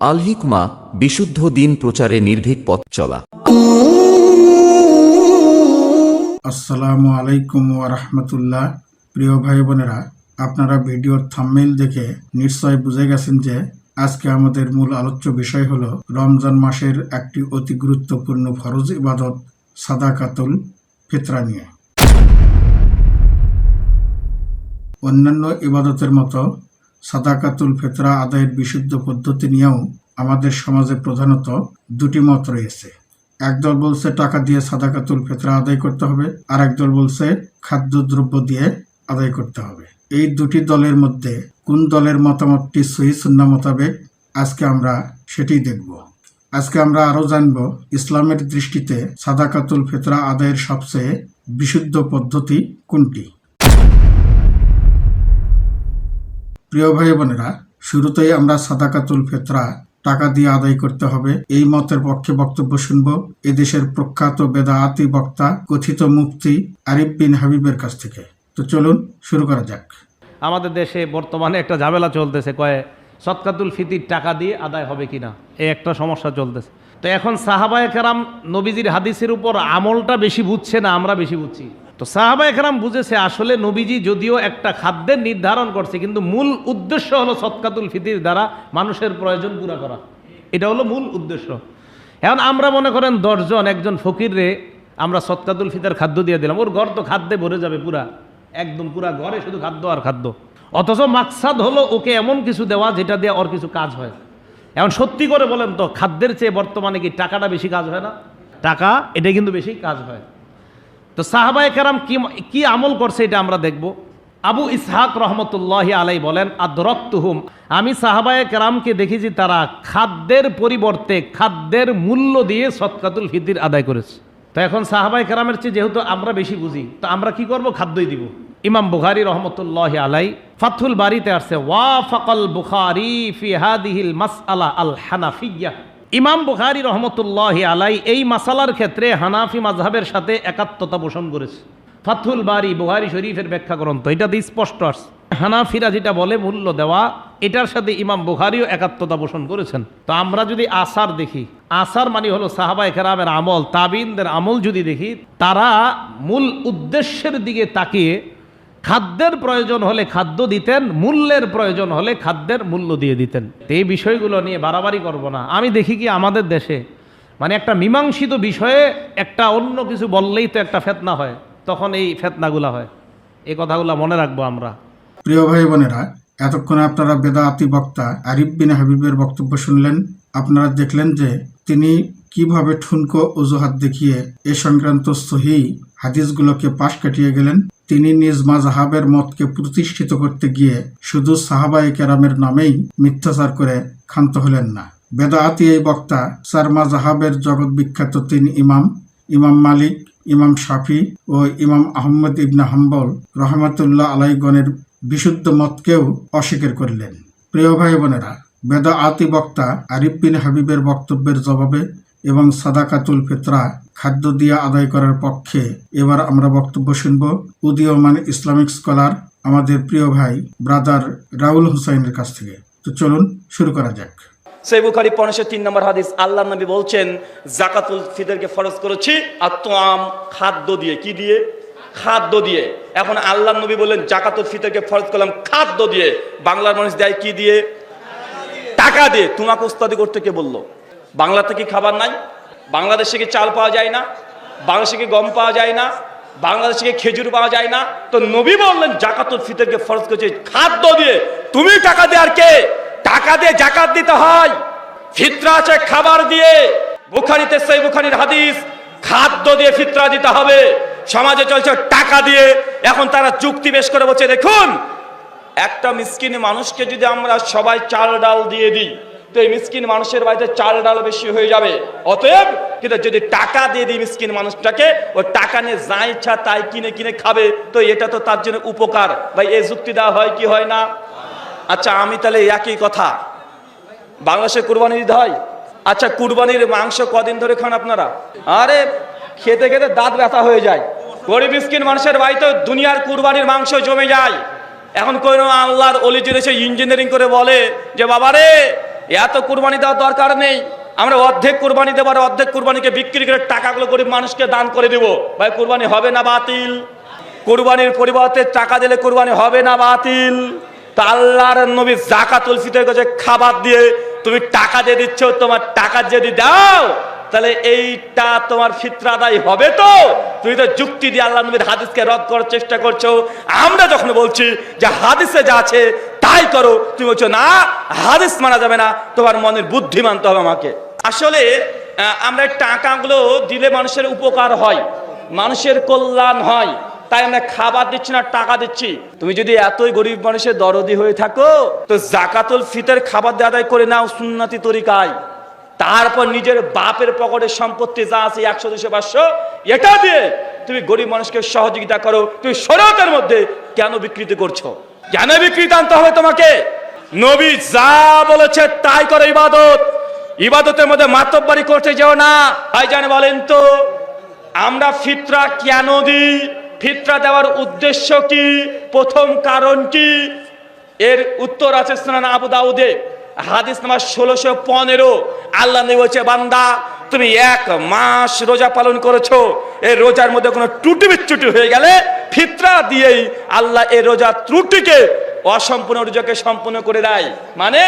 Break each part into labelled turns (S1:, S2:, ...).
S1: আল হিকমা বিশুদ্ধ দিন প্রচারে নির্ভীক পথ চলা।
S2: আসসালামু আলাইকুম রাহমাতুল্লাহ। প্রিয় ভাই বোনেরা আপনারা ভিডিওর থাম্বনেইল দেখে নিশ্চয় বুঝে গেছেন যে আজকে আমাদের মূল আলোচ্য বিষয় হলো রমজান মাসের একটি অতি গুরুত্বপূর্ণ ফরজ ইবাদত, সাদাকাতুল ফিতরা নিয়ে। অন্যান্য ইবাদতের মতো সাদাকাতুল ফেতরা আদায়ের বিশুদ্ধ পদ্ধতি নিয়েও আমাদের সমাজে প্রধানত দুটি মত রয়েছে। একদল বলছে টাকা দিয়ে সাদাকাতুল ফেতরা আদায় করতে হবে আর একদল বলছে খাদ্যদ্রব্য দিয়ে আদায় করতে হবে। এই দুটি দলের মধ্যে কোন দলের মতামতটি সহি সুন্না মোতাবেক আজকে আমরা সেটি দেখব। আজকে আমরা আরও জানব ইসলামের দৃষ্টিতে সাদাকাতুল ফেতরা আদায়ের সবচেয়ে বিশুদ্ধ পদ্ধতি কোনটি। প্রিয় ভাই বোনেরা, শুরুতেই আমরা সাদাকাতুল ফেতরা, টাকা দিয়ে আদায় করতে হবে। এই মতের পক্ষে বক্তব্য শুনব এদেশের প্রখ্যাত বেদায়াতি বক্তা, কথিত মুফতি আরিফ বিন হাবিবের কাছ থেকে। তো চলুন, শুরু করা যাক।
S3: আমাদের দেশে বর্তমানে একটা ঝামেলা চলতেছে, কয়ে সৎকাতুল ফিতির টাকা দিয়ে আদায় হবে কিনা? এই একটা সমস্যা চলতেছে। তো এখন সাহাবায়ে কেরাম নবীজির হাদিসের উপর আমলটা বেশি বুঝছে না, আমরা বেশি বুঝছি? তো সাহাবা কেরাম বুঝেছে, আসলে নবীজি যদিও একটা খাদ্যের নির্ধারণ করছে, কিন্তু মূল উদ্দেশ্য হলো সৎকাতুল ফিতির দ্বারা মানুষের প্রয়োজন পুরা করা। এটা হলো মূল উদ্দেশ্য। এখন আমরা মনে করেন দশজন, একজন ফকিররে আমরা সৎকাতুল ফিতার খাদ্য দিয়ে দিলাম, ওর ঘর তো খাদ্যে ভরে যাবে পুরা, একদম পুরা ঘরে শুধু খাদ্য আর খাদ্য। অথচ মাকসাদ হলো ওকে এমন কিছু দেওয়া যেটা দিয়ে ওর কিছু কাজ হয়। এখন সত্যি করে বলেন তো, খাদ্যের চেয়ে বর্তমানে কি টাকাটা বেশি কাজ হয় না? টাকা এটা কিন্তু বেশি কাজ হয়। তো সাহাবায়ে কেরাম কি কি আমল করছে এটা আমরা দেখব। আবু ইসহাক রহমতুল্লাহ আলাই বলেন, আদরক্তুহুম, আমি সাহাবায়ে কেরামকে দেখেছি, তারা খাদ্যের পরিবর্তে খাদ্যের মূল্য দিয়ে সৎকাতুল ফিতির আদায় করেছে। তো এখন সাহাবায়ে কেরামের চেয়ে যেহেতু আমরা বেশি বুঝি, তো আমরা কি করব? খাদ্যই দিব। ইমাম বুখারি রহমতুল্লাহ আলাই ফাথুল বাড়িতে আসছে ওয়া ফকল বুখারি ফিহাদিহিল মাস মাসআলা আল হানাফিয়া। ইমাম বুখারি রহমতুল্লাহ আলাই এই মাসালার ক্ষেত্রে হানাফি মাযহাবের সাথে একাত্মতা পোষণ করেছে। ফাথুল বাড়ি বুহারি শরীফের ব্যাখ্যা গ্রন্থ এটাতে স্পষ্ট আসছে হানাফিরা যেটা বলে, মূল্য দেওয়া, এটার সাথে ইমাম বুখারিও একাত্মতা পোষণ করেছেন। তো আমরা যদি আসার দেখি, আসার মানে হলো সাহাবাই কেরামের আমল, তাবিনদের আমল যদি দেখি, তারা মূল উদ্দেশ্যের দিকে তাকিয়ে খাদ্যের প্রয়োজন হলে খাদ্য দিতেন, মূল্যের প্রয়োজন হলে খাদ্যের মূল্য দিয়ে দিতেন। এই বিষয়গুলো নিয়ে বাড়াবাড়ি করব না। আমি দেখি কি আমাদের দেশে মানে একটা মীমাংসিত বিষয়ে একটা অন্য কিছু বললেই তো একটা ফেতনা হয়, তখন এই ফেতনাগুলা হয়। এই কথাগুলো মনে রাখব আমরা।
S2: প্রিয় ভাই বোনেরা, এতক্ষণে আপনারা বেদায়াতি বক্তা আরিফ বিন হাবিবের বক্তব্য শুনলেন। আপনারা দেখলেন যে তিনি কীভাবে ঠুনকো অজুহাত দেখিয়ে এ সংক্রান্ত সহি হাদিসগুলোকে পাশ কাটিয়ে গেলেন। তিনি নিজ মাজাহাবের মতকে প্রতিষ্ঠিত করতে গিয়ে শুধু সাহাবাই কেরামের নামেই মিথ্যাচার করে ক্ষান্ত হলেন না। বেদায়াতি এই বক্তা সারমা জাহাবের জগৎ বিখ্যাত তিন ইমাম ইমাম মালিক, ইমাম শাফি ও ইমাম আহমদ ইবনা হাম্বল রহমতুল্লাহ আলাইগণের বিশুদ্ধ মতকেও অস্বীকার করলেন। প্রিয় ভাই বোনেরা বেদা আতি বক্তা আরিফ বিন হাবিবের বক্তব্যের জবাবে এবং সাদাকাতুল ফিতরা, খাদ্য দিয়ে আদায় করার পক্ষে এবার আমরা বক্তব্য শুনব উদীয়মান ইসলামিক স্কলার আমাদের প্রিয় ভাই, ব্রাদার রাউল হুসাইনের কাছ থেকে। তো চলুন, শুরু করা যাক।
S4: সেই বুখারি পনেরোশো তিন নম্বর হাদিস, আল্লাহ নবী বলছেন, জাকাতুল ফিতরকে ফরজ করেছি আর তোয়াম খাদ্য দিয়ে। কি দিয়ে? খাদ্য দিয়ে। এখন আল্লাহ নবী বললেন, জাকাতুল ফিতরকে ফরজ করলাম খাদ্য দিয়ে। বাংলার মানুষ দেয় কি দিয়ে? টাকা দিয়ে। তোমাকে উস্তাদি করতে কে বলল? বাংলাতে কি খাবার নাই? বাংলাদেশে কি চাল পাওয়া যায় না? বাংলাদেশে কি গম পাওয়া যায় না? বাংলাদেশে কি খেজুর পাওয়া যায় না? তো নবী বললেন, জাকাতুল ফিতরকে ফরজ করেছে। খাদ্য দিয়ে। তুমি টাকা দিয়ে আর কে? টাকা দিয়ে জাকাত দিতে হয়। ফিতরা আছে খাবার দিয়ে। বুখারিতে সেই বুখারির হাদিস, খাদ্য দিয়ে ফিতরা দিতে হবে। সমাজে চলছে টাকা দিয়ে। এখন তারা যুক্তি বেশ করে বলছে, দেখুন, একটা মিসকিন মানুষকে যদি আমরা সবাই চাল ডাল দিয়ে দিই তো এই মিসকিন মানুষের বাড়িতে চাল ডাল বেশি হয়ে যাবে। অতএব কিন্তু যদি টাকা দিয়ে দিই মিসকিন মানুষটাকে, ও টাকা নিয়ে যা ইচ্ছা তাই কিনে কিনে খাবে, তো এটা তো তার জন্য উপকার। ভাই, এই যুক্তি দেওয়া হয় কি হয় না? আচ্ছা আমি তাহলে একই কথা। বাংলাদেশে কুরবানি দিতে হয়? আচ্ছা কুরবানির মাংস কদিন ধরে খান আপনারা? আরে, খেতে খেতে দাঁত ব্যথা হয়ে যায়। গরিব মিসকিন মানুষের বাড়িতে দুনিয়ার কুরবানির মাংস জমে যায়। এখন কোনো আল্লাহর অলিজুর এসে ইঞ্জিনিয়ারিং করে বলে যে বাবা রে এত কুরবানি দেওয়ার দরকার নেই। আমরা অর্ধেক কুরবানি দেবার অর্ধেক কুরবানিকে বিক্রি করে টাকাগুলো গরিব মানুষকে দান করে দেব। ভাই, কুরবানি হবে না বাতিল? কুরবানির পরিবর্তে টাকা দিলে কুরবানি হবে না বাতিল? তা আল্লাহর নবী জাকাতুল ফিতর কাছে খাবার দিয়ে তুমি টাকা দিয়ে দিচ্ছ, তোমার টাকা যদি দাও তাহলে এইটা তোমার ফিতরা আদায় হবে তো? তুমি তো যুক্তি দিয়ে আল্লাহ নবীর হাদিসকে রদ করার চেষ্টা করছ। আমরা যখন বলছি যে হাদিসে যা আছে, তাই করো, তুমি বলছো, না, হাদিস মানা যাবে না, তোমার মনের বুদ্ধি মানতে হবে আমাকে। আসলে আমরা টাকাগুলো দিলে মানুষের উপকার হয়, মানুষের কল্যাণ হয়, তাই আমরা খাবার দিচ্ছি না, টাকা দিচ্ছি। তুমি যদি এতই গরিব মানুষের দরদি হয়ে থাকো, তো জাকাতুল ফিতের খাবার দিয়ে আদায় করে নাও সুন্নতি তরিকায়। তারপর নিজের বাপের পকেটের সম্পত্তি যা আছে, একশো, দুশো, পাঁচশো, এটা দিয়ে তুমি গরিব মানুষকে সহযোগিতা করো, তুমি শরতের মধ্যে কেন বিকৃতি করছ? কেন বিকৃতি আনতে হবে তোমাকে? নবী যা বলেছে তাই করো ইবাদত। ইবাদতের মধ্যে মাতব্বারি করতে যেও না। ভাইজান বলেন তো, আমরা ফিতরা কেন দিই? ফিতরা দেওয়ার উদ্দেশ্য কি? প্রথম কারণ কি? এর উত্তর আছে সুনান আবু দাউদে। হাদিস নাম্বার ষোলোশো পনেরো। আল্লাহ নবী বলছে, বান্দা, তুমি এক মাস রোজা পালন করেছ, এই রোজার মধ্যে কোনো ত্রুটি বিচ্যুটি হয়ে গেলে ফিতরা দিয়েই আল্লাহ এই রোজা ত্রুটিকে অসম্পূর্ণ রোজাকে সম্পূর্ণ করে দেয়। মানে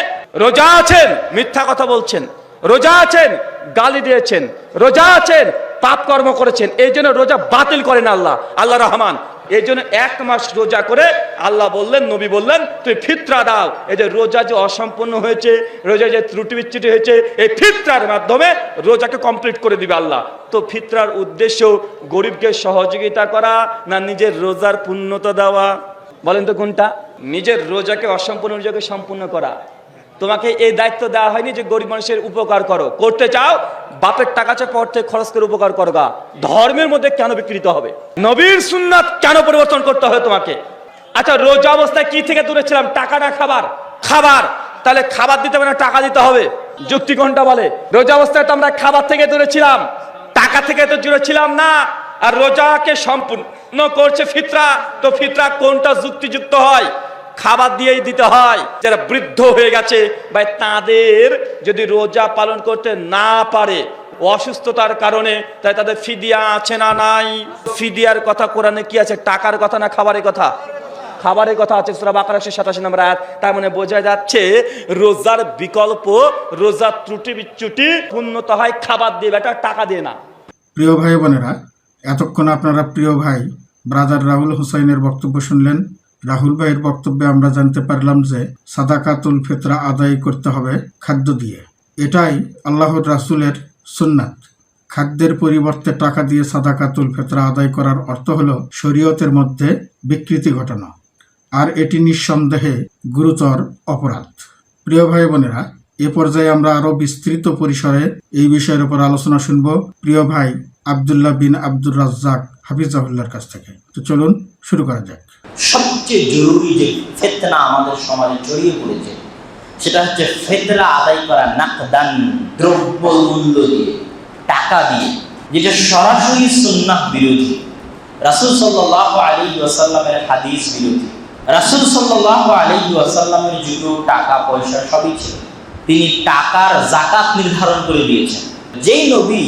S4: রোজা আছেন, মিথ্যা কথা বলছেন, রোজা আছেন, গালি দিয়েছেন, রোজা আছেন পাপ কর্ম করেছেন, এই জন্য রোজা বাতিল করেন আল্লাহ। আল্লাহ রহমান এই জন্য এক মাস রোজা করে আল্লাহ বললেন, নবী বললেন, তুই ফিতরা দাও। এই যে রোজা যে অসম্পূর্ণ হয়েছে, রোজা যে ত্রুটি বিচ্ছুটি হয়েছে, এই ফিতরার মাধ্যমে রোজাকে কমপ্লিট করে দিবে আল্লাহ। তো ফিতরার উদ্দেশ্য গরিবকে সহযোগিতা করা না নিজের রোজার পূর্ণতা দেওয়া? বলেন তো কোনটা? নিজের রোজাকে অসম্পূর্ণ রোজাকে সম্পূর্ণ করা। তোমাকে এই দায়িত্ব দেওয়া হয়নি যে গরিব মানুষের উপকার করো। করতে চাও, বাপের টাকা চা পর থেকে খরচ করে উপকার করো গা। ধর্মের মধ্যে কেন বিকৃত হবে? নবীর সুন্নাত কেন পরিবর্তন করতে হবে তোমাকে? আচ্ছা রোজা অবস্থায় কি থেকে দূরে ছিলাম? টাকা না খাবার? খাবার। তাহলে খাবার দিতে হবে না, টাকা দিতে হবে? যুক্তি কোনটা বলে? রোজা অবস্থায় তো আমরা খাবার থেকে দূরে ছিলাম। টাকা থেকে তো দূরে ছিলাম না। আর রোজাকে সম্পূর্ণ করছে ফিতরা। তো ফিতরা কোনটা যুক্তিযুক্ত হয়? খাবার দিয়েই দিতে হয়। যারা বৃদ্ধ হয়ে গেছে বা তাদের যদি রোজা পালন করতে না পারে, অসুস্থতার কারণে, তাই তাদের ফিদিয়া আছে না নাই? ফিদিয়ার কথা কোরআনে কি আছে? টাকার কথা না খাবারের কথা? খাবারের কথা আছে, সুরা বাকার সাতাশি নম্বর আয়াত। তার মানে বোঝা যাচ্ছে, রোজার বিকল্প রোজার ত্রুটি বিচ্যুটি উন্নত হয় খাবার দিয়ে, বেটা টাকা দিয়ে না।
S2: প্রিয় ভাই বোনেরা, এতক্ষণ আপনারা প্রিয় ভাই, ব্রাদার রাহুল হুসাইনের বক্তব্য শুনলেন। রাহুল ভাইয়ের বক্তব্যে আমরা জানতে পারলাম যে সাদাকাতুল ফেতরা আদায় করতে হবে খাদ্য দিয়ে। এটাই আল্লাহর রাসূলের সুন্নাত। খাদ্যের পরিবর্তে টাকা দিয়ে সাদাকাতুল ফেতরা আদায় করার অর্থ হলো শরীয়তের মধ্যে বিকৃতি ঘটানো। আর এটি নিঃসন্দেহে গুরুতর অপরাধ। প্রিয় ভাই বোনেরা, এ পর্যায়ে আমরা আরও বিস্তৃত পরিসরে এই বিষয়ের উপর আলোচনা শুনব প্রিয় ভাই আব্দুল্লাহ বিন আব্দুর রাজ্জাক হাফিজাহুল্লার কাছ থেকে। তো চলুন শুরু করা যাক।
S5: সবচেয়ে জরুরি যে ফেতনা আমাদের সমাজে ছড়িয়ে পড়েছে, সেটা হচ্ছে ফেতরা আদায় করা নাকদান দ্রব্য মূল্য দিয়ে, টাকা দিয়ে, যেটা সরাসরি সুন্নাহ বিরোধী। রাসূল সাল্লাল্লাহু আলাইহি ওয়াসাল্লামের হাদিস বিরোধী। রাসূল সাল্লাল্লাহু আলাইহি ওয়াসাল্লামের যুগেও টাকা, পয়সা সবই ছিল। তিনি টাকার জাকাত নির্ধারণ করে দিয়েছেন। যেই নবী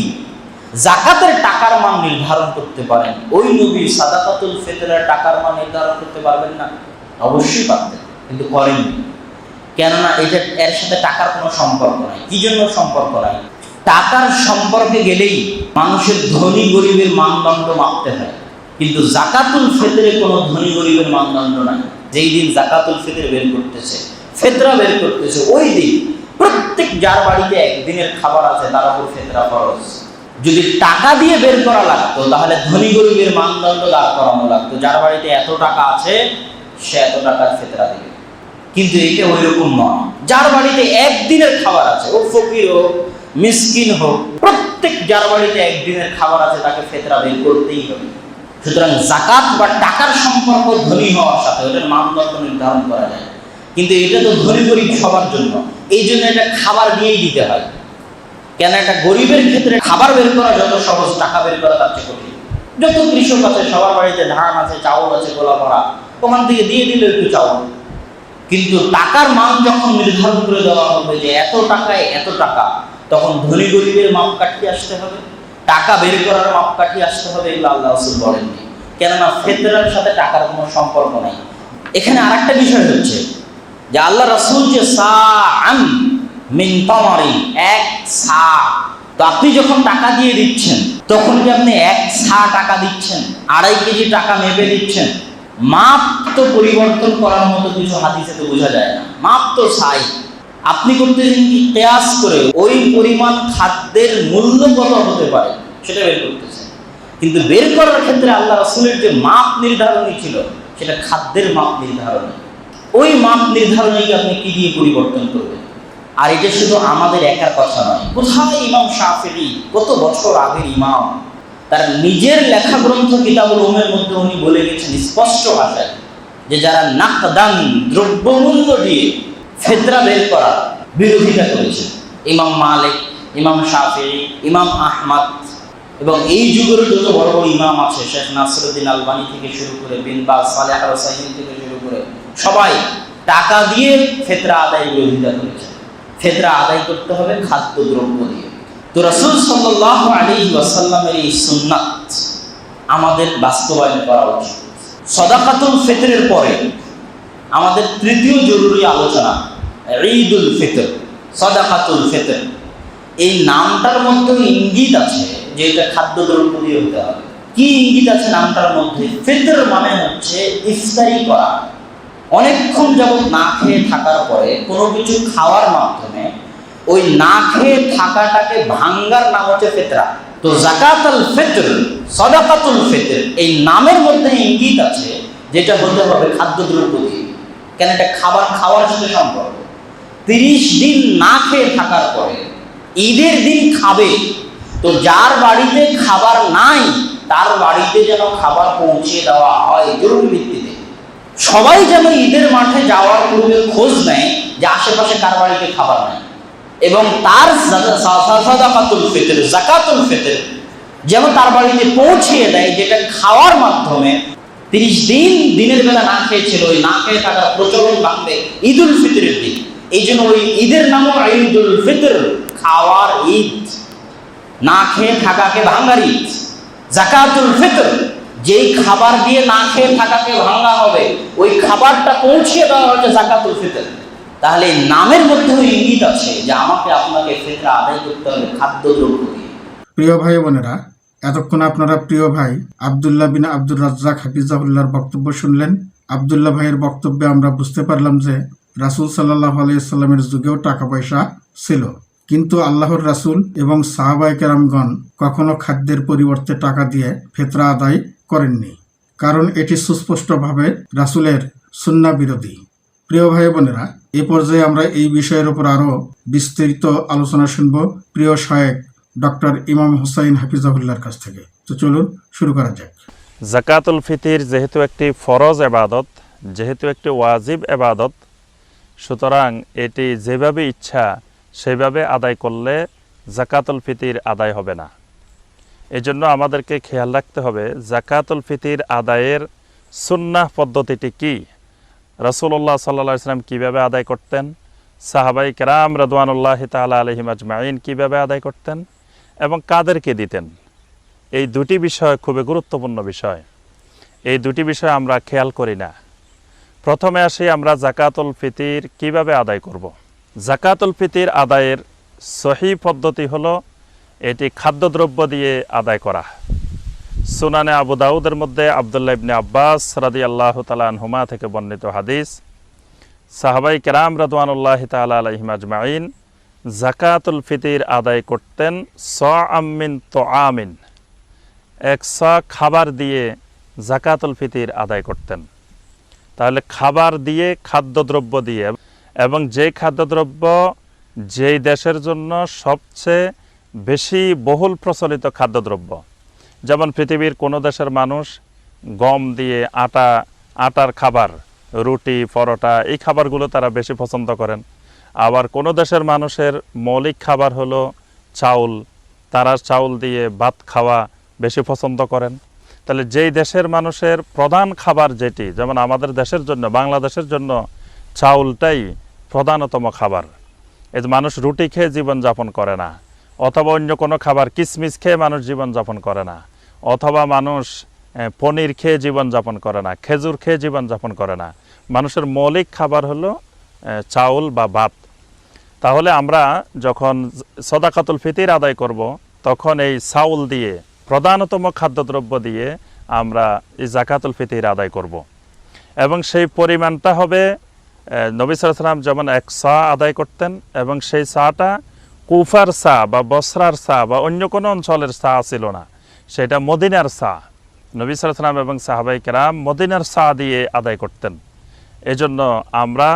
S5: জাকাতের টাকার মান নির্ধারণ করতে পারেন। ওই নবী সাদাকাতুল ফিতরের টাকার মান নির্ধারণ করতে পারবেন না। অবশ্যই পারতেন, কিন্তু করেননি। কেননা এটা এর সাথে টাকার কোনো সম্পর্ক নাই। কি জন্য সম্পর্ক নাই? টাকার সম্পর্কে গেলেই মানুষের ধনী গরিবের মানদণ্ড মাপতে হয়। কিন্তু জাকাতুল ফিতরে কোনো ধনী গরিবের মানদণ্ড নাই। যেই দিন জাকাতুল ফিতর বের করতেছে, ফেতরা বের করতেছে, ওই দিন প্রত্যেক যার বাড়িতে একদিনের খাবার আছে, তার উপর ফেতরা খরচ যদি টাকা দিয়ে বের করা লাগতো, তাহলে ধনী গরিবের মানদণ্ড দাঁড় করানো লাগতো। যার বাড়িতে এত টাকা আছে, সে এত টাকার ফেতরা দিবে। কিন্তু এটা ওই রকম নয়। যার বাড়িতে একদিনের খাবার আছে, ও ফকির হোক, মিসকিন হোক, প্রত্যেক যার বাড়িতে একদিনের খাবার আছে, তাকে ফেতরা বের করতেই হবে। সুতরাং জাকাত বা টাকার সম্পর্ক ধনী হওয়ার সাথে ওটার মানদণ্ড নির্ধারণ করা যায়। কিন্তু এটা তো ধনী গরিব সবার জন্য। এই জন্য এটা খাবার দিয়েই দিতে হয়। কেন একটা গরিবের ক্ষেত্রে খাবার বের করা যত সহজ, টাকা বের করা তার চেয়ে যত কৃষক আছে, সবার বাড়িতে ধান আছে, চাউল আছে, গোলা ভরা, ওখান থেকে দিয়ে দিল একটু চাউল। কিন্তু টাকার মান যখন নির্ধারণ করে দেওয়া হবে যে এত টাকায় এত টাকা, তখন ধনী গরিবের মাপকাঠি আসতে হবে, টাকা বের করার মাপকাঠি আসতে হবে এগুলো আল্লাহ রসুল বলেননি। কেননা ফেতরার সাথে টাকার কোনো সম্পর্ক নাই। এখানে আরেকটা বিষয় হচ্ছে যে আল্লাহ রসুল যে সা আন মিন তামারিন, এক সা তো আপনি যখন টাকা দিয়ে দিচ্ছেন তখন কি আপনি এক সা টাকা দিচ্ছেন? আড়াই কেজি টাকা মেপে দিচ্ছেন? মাপ তো পরিবর্তন করার মতো কিছু হাদিসে তো বোঝা যায় না। মাপ তো সাই আপনি করতেছেন কি? কেয়াস করে ওই পরিমাণ খাদ্যের মূল্য কত হতে পারে সেটা বের করতেছেন। কিন্তু বের করার ক্ষেত্রে আল্লাহ রসুলের যে মাপ নির্ধারণী ছিল সেটা খাদ্যের মাপ নির্ধারণী। ওই মাপ নির্ধারণে আপনি কি দিয়ে পরিবর্তন করবেন? আর এটা শুধু আমাদের একার কথা নয়। কোথায় ইমাম শাফিঈ? কত বছর আগের ইমাম? তার নিজের লেখা গ্রন্থ কিতাবুল উমের মধ্যে উনি বলে গেছেন স্পষ্ট ভাষায় যে যারা নাকদান, দ্রব্যমূল্য দিয়ে ফেতরা বের করা বিরোধিতা করেছে। ইমাম মালিক, ইমাম শাফিঈ, ইমাম আহমদ এবং এই যুগের যত বড় বড় ইমাম আছে, শেখ নাসরুদ্দিন আলবানি থেকে শুরু করে বিন বাজ, সালেহ থেকে শুরু করে সবাই টাকা দিয়ে ফেতরা আদায় বিরোধিতা করেছে। ফেতরা আদায় করতে হবে খাদ্য দ্রব্য দিয়ে। তো রাসূল সাল্লাল্লাহু আলাইহি ওয়াসাল্লামের এই সুন্নাত আমাদের বাস্তবায়ন করা উচিত। সদাকাতুল ফেতরের পরে আমাদের তৃতীয় জরুরি আলোচনা, ঈদুল ফিতর, সদাকাতুল ফিতর। এই নামটার মধ্যে ইঙ্গিত আছে যে এটা খাদ্যদ্রব্য দিয়ে হতে হবে। কি ইঙ্গিত আছে নামটার মধ্যে? ফিতর মানে হচ্ছে ইফতারি করা। অনেকক্ষণ যাবত না খেয়ে থাকার পরে কোনো কিছু খাওয়ার মাধ্যমে ওই না খেয়ে থাকাটাকে ভাঙ্গার নাম হচ্ছে ফেতরা। তো জাকাতুল ফিতর, সদাকাতুল ফিতর, এই নামের মধ্যে ইঙ্গিত আছে যেটা হতে হবে খাদ্যদ্রব্য দিয়ে। কেন এটা খাবার খাওয়ার সাথে সম্পর্ক? তিরিশ দিন না খেয়ে থাকার পরে ঈদের দিন খাবে। তো যার বাড়িতে খাবার নাই, তার বাড়িতে যেন খাবার পৌঁছে দেওয়া হয় জরুরি ভিত্তিতে। সবাই যেন ঈদের মাঠে যাওয়ার পূর্বে খোঁজ নেয় যে আশেপাশে কার বাড়িতে খাবার নাই। এবং তার সাদাকাতুল ফিতর, জাকাতুল ফিতর যেন তার বাড়িতে পৌঁছিয়ে দেয়, যেটা খাওয়ার মাধ্যমে তিরিশ দিন দিনের বেলা না খেয়েছিল, ওই না খেয়ে থাকার প্রচলন ভাঙবে ঈদুল ফিতরের দিন। এই জন্য ওই ঈদের নামও ঈদুল ফিতর, খাওয়ার ঈদ। না খেয়ে থাকাকে ভাঙ্গার ঈদ। জাকাতুল ফিতর যেই খাবার দিয়ে না খেয়ে থাকাকে ভাঙা হবে, ওই খাবারটা পৌঁছিয়ে দেওয়া হচ্ছে জাকাতুল ফিতর। তাহলে এই নামের মধ্যে ওই ইঙ্গিত আছে যে আমাকে আপনাকে ফিতরা আদায় করতে হবে খাদ্য দ্রব্য দিয়ে।
S2: প্রিয় ভাই বোনেরা, এতক্ষণ আপনারা প্রিয় ভাই আবদুল্লাহ বিন আব্দুর রাজ্জাক হাফিজাহুল্লাহর বক্তব্য শুনলেন। আবদুল্লাহ ভাইয়ের বক্তব্যে আমরা বুঝতে পারলাম যে রাসূল সাল্লাহ আলাইসাল্লামের যুগেও টাকা পয়সা ছিল। কিন্তু আল্লাহর রাসূল এবং সাহাবাই কখনো খাদ্যের পরিবর্তে টাকা দিয়ে ফেতরা আদায় করেননি, কারণ এটি সুস্পষ্টভাবে রাসুলের সুন্না বিরোধী। প্রিয় ভাই বোনেরা, এ পর্যায়ে আমরা এই বিষয়ের উপর আরও বিস্তারিত আলোচনা শুনব প্রিয় সহায়ক ডক্টর ইমাম হুসাইন হাফিজাহুল্লাহর কাছ থেকে। তো চলুন শুরু করা যাক।
S6: জাকাতুল ফিতির যেহেতু একটি ফরজ এবাদত, যেহেতু একটি ওয়াজিব এবাদত, সুতরাং এটি যেভাবে ইচ্ছা সেভাবে আদায় করলে জাকাতুল ফিতির আদায় হবে না। এজন্য আমাদেরকে খেয়াল রাখতে হবে, জাকাতুল ফিতির আদায়ের সুন্নাহ পদ্ধতিটি কি? রসুল্লাহ সাল্লা ইসলাম কীভাবে আদায় করতেন? সাহাবাই কেরাম রদওয়ানুল্লাহ তালা আলহিম আজমাইন কীভাবে আদায় করতেন? এবং কাদেরকে দিতেন? এই দুটি বিষয় খুবই গুরুত্বপূর্ণ বিষয়। এই দুটি বিষয় আমরা খেয়াল করি না। প্রথমে আসি আমরা জাকাতুল ফিতির কীভাবে আদায় করব। জাকাতুল ফিতির আদায়ের সহি পদ্ধতি হলো এটি খাদ্যদ্রব্য দিয়ে আদায় করা সুনানে আবু দাউদের মধ্যে আবদুল্লাহ ইবনে আব্বাস রাদি আল্লাহ তালানহুমা থেকে বর্ণিত হাদিস সাহাবাই কেরাম রদওয়ানুল্লাহ তালা আলহিম আজমাইন জাকাতুল ফিতির আদায় করতেন স আমিন তো আমিন এক স খাবার দিয়ে জাকাতুল ফিতির আদায় করতেন। তাহলে খাবার দিয়ে, খাদ্যদ্রব্য দিয়ে, এবং যে খাদ্যদ্রব্য যেই দেশের জন্য সবচেয়ে বেশি বহুল প্রচলিত খাদ্যদ্রব্য। যেমন পৃথিবীর কোনো দেশের মানুষ গম দিয়ে আটা, আটার খাবার, রুটি, পরোটা, এই খাবারগুলো তারা বেশি পছন্দ করেন। আবার কোনো দেশের মানুষের মৌলিক খাবার হলো চাউল, তারা চাউল দিয়ে ভাত খাওয়া বেশি পছন্দ করেন। তাহলে যেই দেশের মানুষের প্রধান খাবার যেটি, যেমন আমাদের দেশের জন্য, বাংলাদেশের জন্য চাউলটাই প্রধানতম খাবার। এই মানুষ রুটি খেয়ে জীবনযাপন করে না। অথবা অন্য কোনো খাবার কিসমিস খেয়ে মানুষ জীবনযাপন করে না। অথবা মানুষ পনির খেয়ে জীবনযাপন করে না, খেজুর খেয়ে জীবনযাপন করে না। মানুষের মৌলিক খাবার হলো চাউল বা ভাত। তাহলে আমরা যখন সদাকাতুল ফিতির আদায় করব, তখন এই চাউল দিয়ে, প্রধানতম খাদ্যদ্রব্য দিয়ে আমরা এই জাকাতুল ফিতির আদায় করব। এবং সেই পরিমাণটা হবে নবী সালাম যেমন এক সা আদায় করতেন, এবং সেই চাটা কুফার চা বা বসরার চা বা অন্য কোনো অঞ্চলের চা ছিল না। সেটা মদিনার চা। নবী সালাম এবং সাহাবাই কেরাম মদিনার চা দিয়ে আদায় করতেন। এজন্য আমরা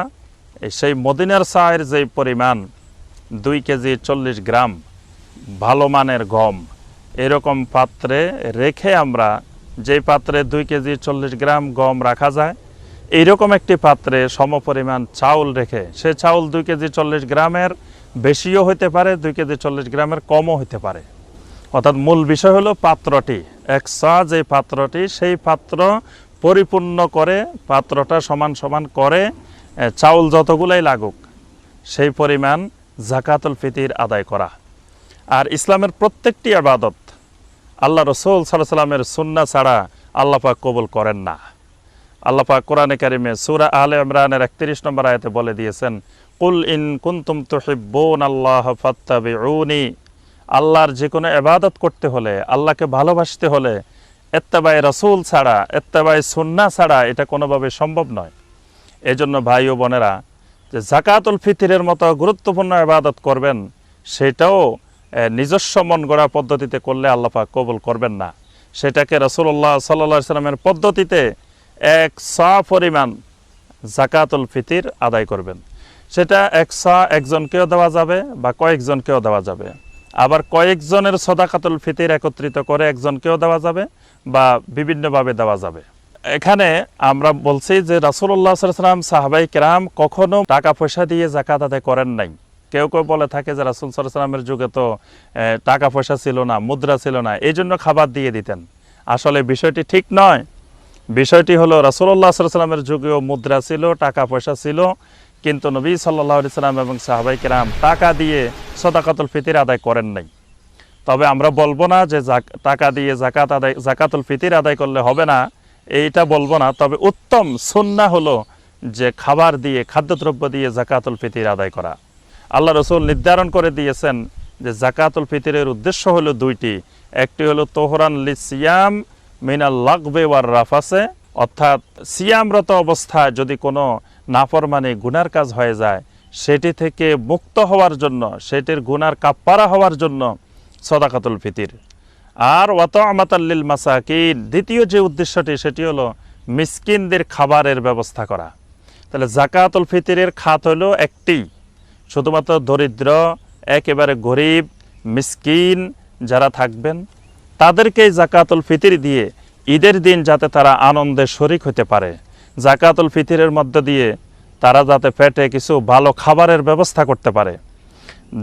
S6: সেই মদিনার চায়ের যে পরিমাণ, দুই কেজি চল্লিশ গ্রাম ভালো মানের গম, এরকম পাত্রে রেখে আমরা যেই পাত্রে দুই কেজি চল্লিশ গ্রাম গম রাখা যায়, এইরকম একটি পাত্রে সমপরিমাণ চাউল রেখে, সে চাউল দুই কেজি চল্লিশ গ্রামের বেশিও হতে পারে, দুই কেজি চল্লিশ গ্রামের কমও হতে পারে। অর্থাৎ মূল বিষয় হলো পাত্রটি, এক সা যে পাত্রটি, সেই পাত্র পরিপূর্ণ করে, পাত্রটা সমান সমান করে চাউল যতগুলাই লাগুক, সেই পরিমাণ জাকাতুল ফিতির আদায় করা। আর ইসলামের প্রত্যেকটি আবাদত আল্লাহ রসুল সাল্লাহ সাল্লামের সুন্না ছাড়া আল্লাহ পাক কবুল করেন না। আল্লাহ পাক কোরআনে কারিমে সূরা আলে ইমরানের 31 নম্বর আয়াতে বলে দিয়েছেন কুল ইন কুনতুম তুহিব্বুন আল্লাহ ফাত্তাবিউনি। আল্লাহর যে কোনো ইবাদত করতে হলে, আল্লাহকে ভালোবাসতে হলে, এত্তেবাই রাসূল ছাড়া, এত্তেবাই সুন্নাহ ছাড়া এটা কোনোভাবে সম্ভব নয়। এজন্য ভাই ও বোনেরা, যে জাকাতুল ফিতরের মতো গুরুত্বপূর্ণ ইবাদত করবেন, সেটাও নিজস্ব মন গড়া পদ্ধতিতে করলে আল্লাহ পাক কবুল করবেন না। সেটাকে রসুল্লাহ সাল্লা সাল্লামের পদ্ধতিতে এক সা পরিমাণ জাকাতুল ফিতির আদায় করবেন। সেটা এক সা একজনকেও দেওয়া যাবে বা কয়েকজনকেও দেওয়া যাবে। আবার কয়েকজনের সদাকাতুল ফিতির একত্রিত করে একজনকেও দেওয়া যাবে বা বিভিন্নভাবে দেওয়া যাবে। এখানে আমরা বলছি যে রাসুল্লাহ সাল্লাম সাহাবাই কেরাম কখনো টাকা পয়সা দিয়ে জাকাত আদায় করেন নাই। কেউ কেউ বলে থাকে যে রাসুল সাল্লামের যুগে তো টাকা পয়সা ছিল না, মুদ্রা ছিল না এই জন্য খাবার দিয়ে দিতেন। আসলে বিষয়টি ঠিক নয়। বিষয়টি হলো রাসুল্লাহ সাল্লামের যুগেও মুদ্রা ছিল টাকা পয়সা ছিল কিন্তু নবী সাল্লাহ সাল্লাম এবং সাহাবাই কেরাম টাকা দিয়ে সদাকাতুল ফিতির আদায় করেন নাই। তবে আমরা বলব না যে টাকা দিয়ে জাকাত আদায় জাকাতুল ফিতির আদায় করলে হবে না, এইটা বলব না। তবে উত্তম সুন্না হলো যে খাবার দিয়ে, খাদ্যদ্রব্য দিয়ে জাকাতুল ফিতির আদায় করা। আল্লাহ রসুল নির্ধারণ করে দিয়েছেন যে জাকাতুল ফিতিরের উদ্দেশ্য হলো দুইটি। একটি হলো তোহরান লি সিয়াম মিনাল লাগবে ওয়ার রাফাসে, অর্থাৎ সিয়ামরত অবস্থায় যদি কোনো নাফরমানি গুনার কাজ হয়ে যায়। সেটি থেকে মুক্ত হওয়ার জন্য, সেটির গুনার কাপ্পারা হওয়ার জন্য সদাকাতুল ফিতির। আর ওয়াত আমাতাল্লিল মাসাকিন, দ্বিতীয় যে উদ্দেশ্যটি, সেটি হলো মিসকিনদের খাবারের ব্যবস্থা করা। তাহলে জাকাতুল ফিতিরের খাত হলো একটি। শুধুমাত্র দরিদ্র, একেবারে গরিব, মিসকিন যারা থাকবেন, তাদেরকেই জাকাতুল ফিতির দিয়ে ঈদের দিন যাতে তারা আনন্দে শরিক হতে পারে। জাকাতুল ফিতিরের মধ্যে দিয়ে তারা যাতে পেটে কিছু ভালো খাবারের ব্যবস্থা করতে পারে।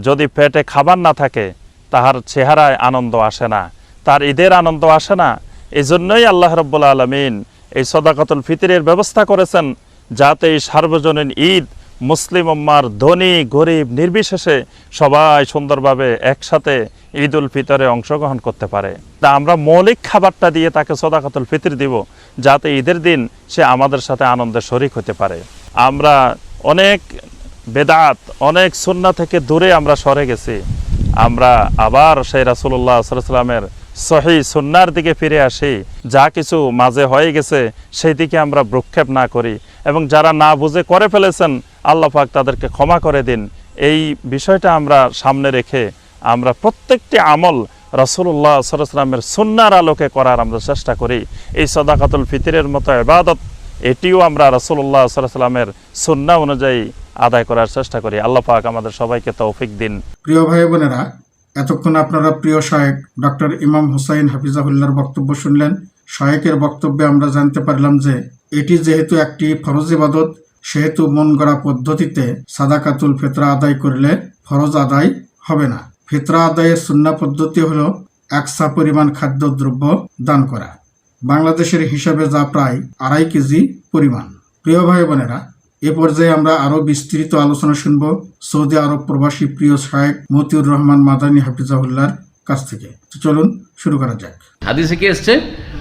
S6: যদি পেটে খাবার না থাকে, তাহার চেহারায় আনন্দ আসে না। তার ঈদের আনন্দ আসে না। এই জন্যই আল্লাহ রব্বুল আলমিন এই সদাকাতুল ফিতিরের ব্যবস্থা করেছেন, যাতে এই সার্বজনীন ঈদ মুসলিম উম্মার ধনী, গরিব, নির্বিশেষে সবাই সুন্দরভাবে একসাথে ঈদ উল ফিতরে অংশগ্রহণ করতে পারে। তা আমরা মৌলিক খাবারটা দিয়ে তাকে সদাকাতুল ফিতর দিব, যাতে ঈদের দিন সে আমাদের সাথে আনন্দে শরিক হতে পারে। আমরা অনেক বেদাত, অনেক সুন্না থেকে দূরে আমরা সরে গেছি। আমরা আবার সেই রাসুল্লাহ সাল্লামের সহি সুন্নার দিকে ফিরে আসি। যা কিছু মাঝে হয়ে গেছে সেই দিকে আমরা ভ্রুক্ষেপ না করি এবং যারা না বুঝে করে ফেলেছেন, আল্লাহ পাক তাদেরকে ক্ষমা করে দিন। এই বিষয়টা আমরা সামনে রেখে আমরা প্রত্যেকটি আমল রসুল্লাহ সাল্লামের সুন্নার আলোকে করার আমরা চেষ্টা করি। এই সদাকাতুল ফিতরের মতো এবাদত এটিও আমরা রসুল্লাহ সাল্লামের সুন্না অনুযায়ী আদায় করার চেষ্টা করি। আল্লাহ পাক আমাদের সবাইকে তৌফিক দিন।
S2: প্রিয় ভাই বোনেরা এতক্ষণ আপনারা প্রিয় শায়েক ডক্টর ইমাম হুসাইন হাফিজাহুল্লার বক্তব্য শুনলেন। শায়েকের বক্তব্যে আমরা জানতে পারলাম যে, এটি যেহেতু একটি ফরজ ইবাদত, সেহেতু মন গড়া পদ্ধতিতে সাদাকাতুল ফেতরা আদায় করলে ফরজ আদায় হবে না। ফেতরা আদায়ের সুন্না পদ্ধতি হলো একসা পরিমাণ খাদ্যদ্রব্য দান করা। বাংলাদেশের হিসাবে যা প্রায় আড়াই কেজি পরিমাণ। প্রিয় ভাই বোনেরা এ পর্যায়ে আমরা আরও বিস্তৃত আলোচনা শুনব সৌদি আরব প্রবাসী প্রিয় শায়েক মতিউর রহমান মাদানী হাফিজাহুল্লার কাছ থেকে। চলুন শুরু করা যাক।
S7: হাদিসে কি এসছে?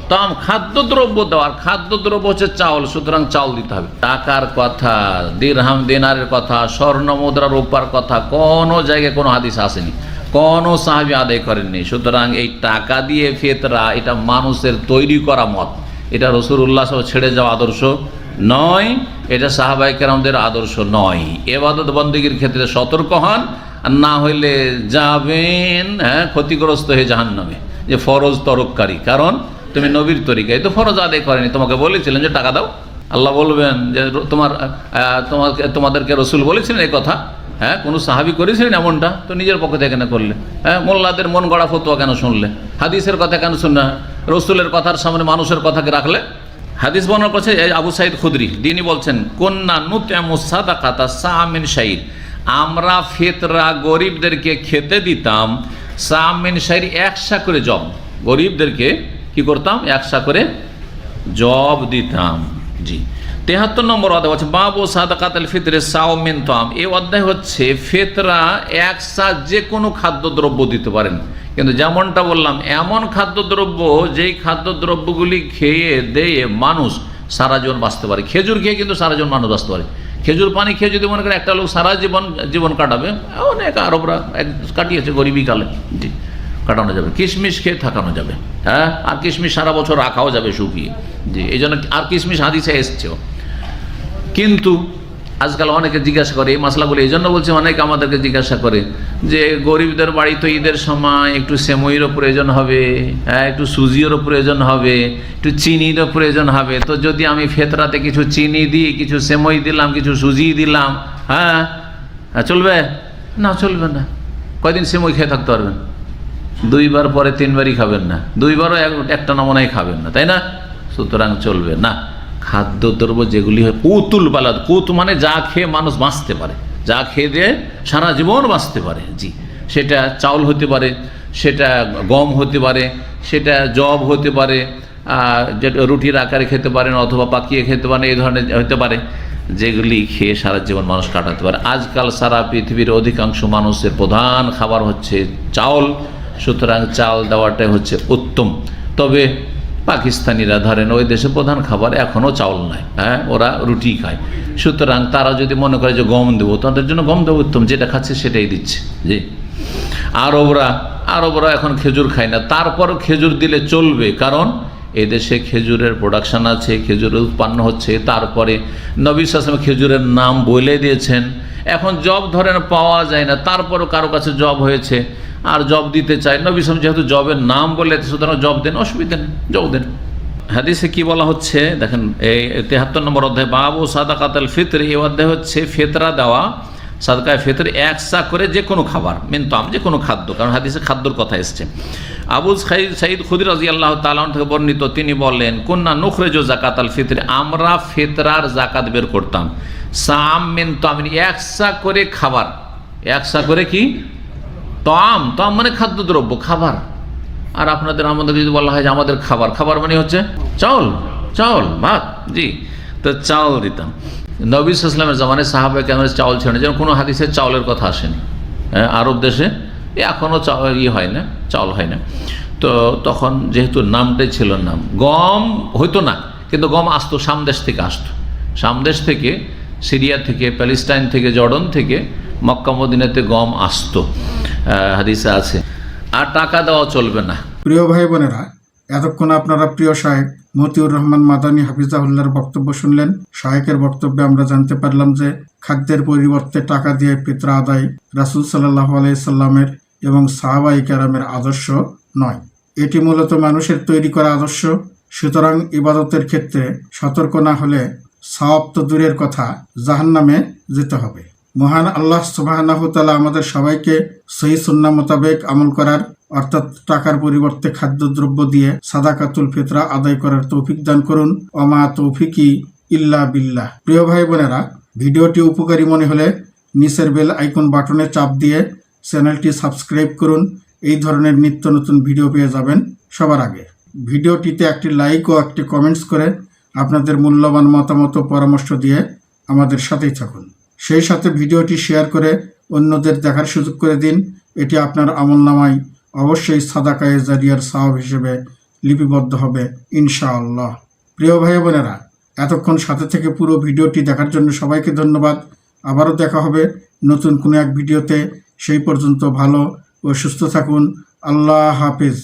S7: তাম খাদ্যদ্রব্য দেওয়ার খাদ্যদ্রব্য হচ্ছে চাউল, সুতরাং চাউল দিতে হবে। টাকার কথা, দিরহাম দিনারের কথা, স্বর্ণ মুদ্রা, রূপার কথা, কোনো জায়গায় কোনো হাদিস আসেনি। কোনো সাহাবি আদায় করেননি। সুতরাং এই টাকা দিয়ে ফেতরা, এটা মানুষের তৈরি করা মত। এটা রসুল্লাহ সব ছেড়ে যাওয়া আদর্শ। নয়, এটা সাহাবাই কেরামদের আদর্শ নয়। এবাদত বন্দীগীর ক্ষেত্রে সতর্ক হন, আর না হইলে যাবেন হ্যাঁ ক্ষতিগ্রস্ত হয়ে জাহান্নামে। যে ফরজ তরককারী, কারণ তুমি নবীর তরিকায়। তো ফরজ আদায় করেনি, তোমাকে বলেছিলেন যে টাকা দাও। আল্লাহ বলবেন যে তোমার তোমাকে, তোমাদেরকে রসুল বলেছিলেন এই কথা। হ্যাঁ কোনো সাহাবি করেছিলেন এমনটা? তো নিজের পক্ষ থেকে কেন করলে। হ্যাঁ মোল্লাদের মন গড়া ফতুয়া কেন শুনলে? হাদিসের কথা কেন শুনলে? রসুলের কথার সামনে মানুষের কথাকে রাখলে? হাদিস বর্ণনা করছে আবু সাইদ খুদরি, তিনি বলছেন কন্যা সামিন শাহিদ আমরা ফেতরা গরিবদেরকে খেতে দিতাম, সামিন শাহির একসা করে জব। গরিবদেরকে কি করতাম? একসা করে জব দিতাম। জি। তেহাত্তর নম্বর অধ্যায় হচ্ছে বাবু সাদাকাতাল ফিতরে সাওমিন তাম। এই অধ্যায় হচ্ছে, ফেতরা একসা যে কোনো খাদ্যদ্রব্য দিতে পারেন। কিন্তু যেমনটা বললাম, এমন খাদ্যদ্রব্য, যেই খাদ্যদ্রব্যগুলি খেয়ে দেয়ে মানুষ সারা জীবন বাঁচতে পারে। খেজুর খেয়ে কিন্তু সারা জীবন মানুষ বাঁচতে পারে। খেজুর পানি খেয়ে যদি মনে করে একটা লোক সারা জীবন জীবন কাটাবে, অনেক আরবরা এক কাটিয়েছে গরিবী কালে, জি, কাটানো যাবে। কিশমিশ খেয়ে থাকানো যাবে হ্যাঁ? আর কিশমিশ সারা বছর রাখাও যাবে শুকিয়ে, জি এই জন্য আর কিশমিশ হাদিসে এসছেও। কিন্তু আজকাল অনেকে জিজ্ঞাসা করে, এই মশলাগুলো এই জন্য বলছি অনেকে আমাদেরকে জিজ্ঞাসা করে যে গরিবদের বাড়ি তো ঈদের সময় একটু সেমইরও প্রয়োজন হবে হ্যাঁ একটু সুজিরও প্রয়োজন হবে, একটু চিনিরও প্রয়োজন হবে। তো যদি আমি ফেতরাতে কিছু চিনি দিই, কিছু সেমই দিলাম, কিছু সুজি দিলাম হ্যাঁ হ্যাঁ চলবে? না চলবে না। কয়দিন সেমই খেয়ে থাকতে পারবেন? দুইবার পরে তিনবারই খাবেন না। দুইবারও এক- একটা নমুনাই খাবেন না, তাই না? সুতরাং চলবে না। খাদ্যদ্রব্য যেগুলি হয় কুতুল বালাদ। কুত মানে যা খেয়ে মানুষ বাঁচতে পারে। যা খেয়ে দিয়ে সারা জীবন বাঁচতে পারে। জি। সেটা চাউল হতে পারে, সেটা গম হতে পারে, সেটা জব হতে পারে যেটা রুটির আকারে খেতে পারেন অথবা পাকিয়ে খেতে পারেন, এই ধরনের হতে পারে। যেগুলি খেয়ে সারা জীবন মানুষ কাটাতে পারে। আজকাল সারা পৃথিবীর অধিকাংশ মানুষের প্রধান খাবার হচ্ছে চাউল। সুতরাং চাল দেওয়াটাই হচ্ছে উত্তম। তবে পাকিস্তানিরা ধরেন ওই দেশে প্রধান খাবার এখনও চাউল নাই হ্যাঁ? ওরা রুটি খায়। সুতরাং তারা যদি মনে করে যে গম দেবো, তাদের জন্য গম দেবো উত্তম, যেটা খাচ্ছে সেটাই দিচ্ছে, জি। আরবরা আরবরা এখন খেজুর খায় না। তারপরও খেজুর দিলে চলবে, কারণ এদেশে খেজুরের প্রোডাকশন আছে, খেজুরের উৎপন্ন হচ্ছে। তারপরে নবী সাসম খেজুরের নাম বলে দিয়েছেন। এখন জব ধরেন পাওয়া যায় না, তারপরও কারও কাছে জব হয়েছে। আর জব দিতে চায়। নবী সাসম যেহেতু জবের নাম বলে সুতরাং জব দেন, অসুবিধা নেই জব দেন। হাদিসে কি বলা হচ্ছে, দেখেন, এই তেহাত্তর নম্বর অধ্যায়, বাবু সাদা কাতাল ফিতর, এই অধ্যায় হচ্ছে ফেতরা দেওয়া, সাদকায় ফেতর একসা করে যে কোনো খাবার মেনতাম যে কোনো খাদ্য, কারণ হাদিসে খাদ্যর কথা এসছে। আবুল সাইদ সাইদ খুদির রাজি আল্লাহ তালন থেকে বর্ণিত, তিনি বললেন কন্যা নুখরেজ জাকাত আল ফিতরে আমরা ফেতরার জাকাত বের করতাম। সাম মেনতাম একসা করে খাবার। একসা করে কি? তম তম মানে খাদ্যদ্রব্য খাবার। আর আপনাদের আমাদের যদি বলা হয় যে আমাদের খাবার খাবার মানে হচ্ছে চাউল চাউল ভাত জি তো চাউল দিতাম। নবী ইসলামের জামানে সাহাবে কেমন চাউল ছিল না যেন কোনো হাদিসের চাউলের কথা আসেনি। হ্যাঁ, আরব দেশে এখনও চাউল ই হয় না চাউল হয় না। তো তখন যেহেতু নামটাই ছিল নাম গম হইতো না কিন্তু গম আসতো সামদেশ থেকে আসতো। সামদেশ থেকে সিরিয়া থেকে প্যালেস্টাইন থেকে জর্ডন থেকে মক্কা মদিনাতে গম আসতো। হাদিসে আছে। আর টাকা দেওয়া চলবে না।
S2: প্রিয় ভাই বোনেরা, এতক্ষণ আপনারা প্রিয় শায়েক মতিউর রহমান মাদানী হাফিজাহুল্লার বক্তব্য শুনলেন। শায়েকের বক্তব্যে আমরা জানতে পারলাম যে, খাদ্যের পরিবর্তে টাকা দিয়ে পিত্রা আদায় রাসুল সাল্লাহ আলাইসাল্লামের এবং সাহাবাই কেরামের আদর্শ নয়। এটি মূলত মানুষের তৈরি করা আদর্শ। সুতরাং ইবাদতের ক্ষেত্রে সতর্ক না হলে সওয়াব তো দূরের কথা, জাহান্নামে যেতে হবে। মহান আল্লাহ সুবাহ আমাদের সবাইকে সহি সুন্না মোতাবেক আমল করার, অর্থাৎ টাকার পরিবর্তে খাদ্যদ্রব্য দিয়ে সাদাকাতুল ফিতরা আদায় করার তৌফিক দান করুন। অমা তৌফিকি ইল্লা বিল্লাহ। প্রিয় ভাই বোনেরা, ভিডিওটি উপকারী মনে হলে নিচের বেল আইকন বাটনে চাপ দিয়ে চ্যানেলটি সাবস্ক্রাইব করুন। এই ধরনের নিত্য নতুন ভিডিও পেয়ে যাবেন সবার আগে। ভিডিওটিতে একটি লাইক ও একটি কমেন্টস করে আপনাদের মূল্যবান মতামত পরামর্শ দিয়ে আমাদের সাথেই থাকুন। সেই সাথে ভিডিওটি শেয়ার করে অন্যদের দেখার সুযোগ করে দিন। এটি আপনার আমল নামায় অবশ্যই সাদাকায়ে জারিয়ার সাহাব হিসেবে লিপিবদ্ধ হবে, ইনশাআল্লাহ। প্রিয় ভাই বোনেরা, এতক্ষণ সাথে থেকে পুরো ভিডিওটি দেখার জন্য সবাইকে ধন্যবাদ। আবারও দেখা হবে নতুন কোনো এক ভিডিওতে। সেই পর্যন্ত ভালো ও সুস্থ থাকুন। আল্লাহ হাফিজ।